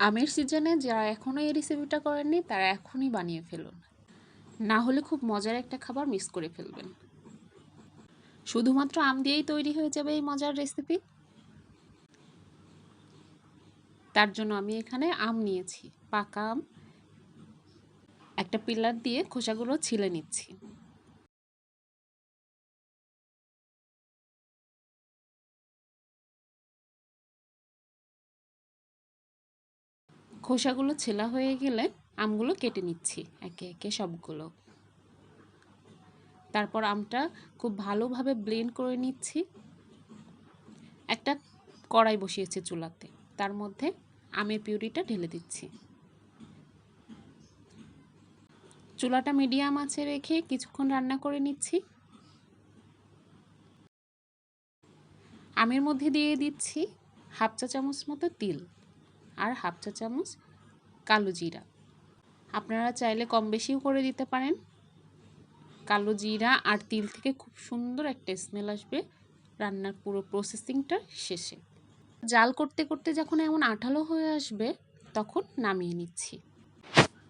আমের সিজনে যারা এখনও এই রেসিপিটা করেননি, তারা এখনই বানিয়ে ফেলুন। না হলে খুব মজার একটা খাবার মিস করে ফেলবেন। শুধুমাত্র আম দিয়েই তৈরি হয়ে যাবে এই মজার রেসিপি তার জন্য আমি এখানে আম নিয়েছি, পাকা আম। একটা পিলার দিয়ে খোসাগুলো ছিলে নিচ্ছি। খোসাগুলো ছেলা হয়ে গেলে আমগুলো কেটে নিচ্ছি, একে একে সবগুলো। তারপর আমটা খুব ভালোভাবে ব্লেন্ড করে নিচ্ছি। একটা কড়াই বসিয়েছি চুলাতে, তার মধ্যে আমের পিউরিটা ঢেলে দিচ্ছি। চুলাটা মিডিয়াম আছে রেখে কিছুক্ষণ রান্না করে নিচ্ছি। আমের মধ্যে দিয়ে দিচ্ছি হাফ চা চামচ মতো তিল। আর হাফ চা চামচ কালো জিরা। আপনারা চাইলে কম বেশিও করে দিতে পারেন। কালো জিরা আর তিল থেকে খুব সুন্দর একটা স্মেল আসবে রান্নার পুরো প্রসেসিংটা শেষে। জাল করতে করতে যখন এমন আঠালো হয়ে আসবে, তখন নামিয়ে নিচ্ছি।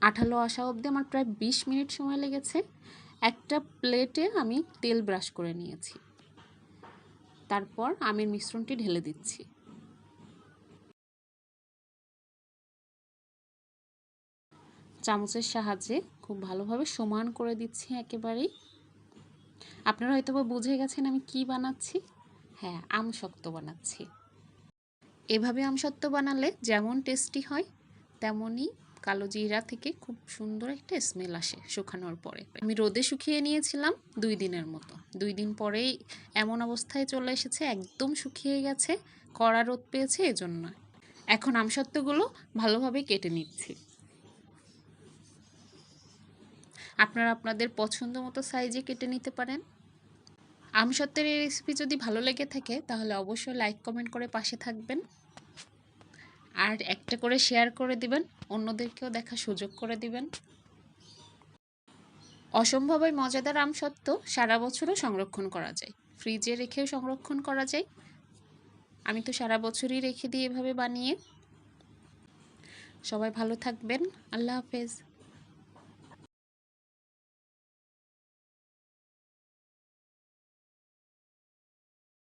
আঠালো আসা অবধি আমার প্রায় বিশ মিনিট সময় লেগেছে। একটা প্লেটে আমি তেল ব্রাশ করে নিয়েছি। তারপর আমের মিশ্রণটি ঢেলে দিচ্ছি। চামচের সাহায্যে খুব ভালোভাবে সমান করে দিচ্ছি একেবারেই। আপনারা হয়তো বা বুঝে গেছেন আমি কি বানাচ্ছি? হ্যাঁ আম শক্ত বানাচ্ছি। এভাবে আম শক্ত বানালে যেমন টেস্টি হয়, তেমনই কালো জিরা থেকে খুব সুন্দর একটা স্মেল আসে শুকানোর পরে। আমি রোদে শুকিয়ে নিয়েছিলাম দুই দিনের মতো। দুই দিন পরেই এমন অবস্থায় চলে এসেছে, একদম শুকিয়ে গেছে, কড়া রোদ পেয়েছে এজন্য। এখন আমসত্ত্বগুলো ভালোভাবে কেটে নিচ্ছি। আপনারা আপনাদের পছন্দ মতো সাইজে কেটে নিতে পারেন। আম আমসত্ত্বের এই রেসিপি যদি ভালো লেগে থাকে, তাহলে অবশ্যই লাইক কমেন্ট করে পাশে থাকবেন। আর একটা করে শেয়ার করে দিবেন, অন্যদেরকেও দেখা সুযোগ করে দিবেন। অসম্ভবই মজাদার আম সত্ত্বেও সারা বছরও সংরক্ষণ করা যায়। ফ্রিজে রেখেও সংরক্ষণ করা যায়। আমি তো সারা বছরই রেখে দিই এভাবে বানিয়ে। সবাই ভালো থাকবেন। আল্লাহ হাফেজ।